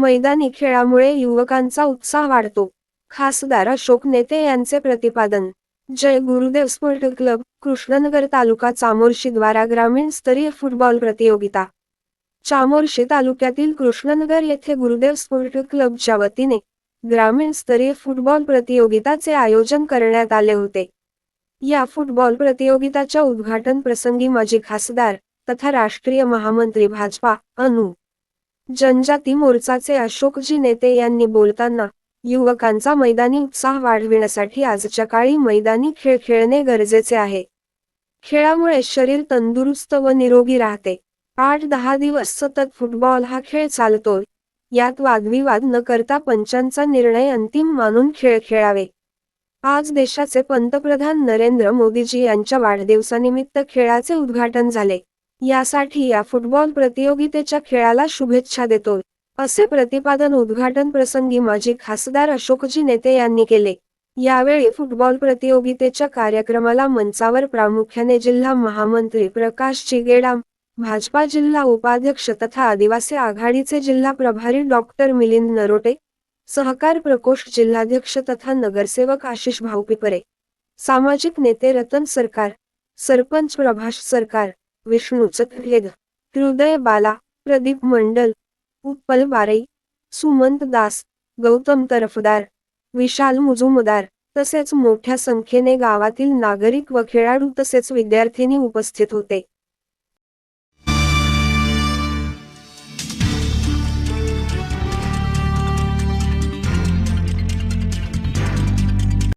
मैदानी खेळामुळे युवकांचा उत्साह वाढतो. खासदार अशोक नेते यांचे प्रतिपादन. जय गुरुदेव स्पोर्ट क्लब कृष्णनगर तालुका चामोर्शी द्वारा ग्रामीण स्तरीय फुटबॉल प्रतियोगिता. चामोर्शी तालुक्यातील कृष्णनगर येथे गुरुदेव स्पोर्ट क्लबच्या वतीने ग्रामीण स्तरीय फुटबॉल प्रतियोगिताचे आयोजन करण्यात आले होते. या फुटबॉल प्रतियोगिताच्या उद्घाटन प्रसंगी माजी खासदार तथा राष्ट्रीय महामंत्री भाजपा अनु जनजाती मोर्चाचे अशोकजी नेते यांनी बोलताना युवकांचा मैदानी उत्साह वाढविण्यासाठी आजच्या काळी मैदानी खेळ खेळणे गरजेचे आहे. खेळामुळे शरीर तंदुरुस्त व निरोगी राहते. आठ दहा दिवस सतत फुटबॉल हा खेळ चालतोय. यात वादविवाद न करता पंचांचा निर्णय अंतिम मानून खेळ खेळावे. आज देशाचे पंतप्रधान नरेंद्र मोदीजी यांच्या वाढदिवसानिमित्त खेळाचे उद्घाटन झाले. यासाठी या फुटबॉल प्रतियोगितेच्या खेळाला शुभेच्छा देतोय असे प्रतिपादन उद्घाटन प्रसंगी माजी खासदार अशोकजी नेते यांनी केले. यावेळी फुटबॉल प्रतियोगितेच्या कार्यक्रमाला मंचावर प्रामुख्याने जिल्हा महामंत्री प्रकाश चिगेडाम भाजपा जिल्हा उपाध्यक्ष तथा आदिवासी आघाडीचे जिल्हा प्रभारी डॉक्टर मिलिंद नरोटे सहकार प्रकोष्ठ जिल्हाध्यक्ष तथा नगरसेवक आशिष भाऊ पिपरे सामाजिक नेते रतन सरकार सरपंच प्रभाष सरकार विष्णू चतुर्वेद हृदय बाला प्रदीप मंडल उत्पल बारई सुमंत दास गौतम तरफदार विशाल मुजुमदार तसेच मोठ्या संख्येने गावातील नागरिक व खेळाडू तसेच विद्यार्थ्यांनी उपस्थित होते.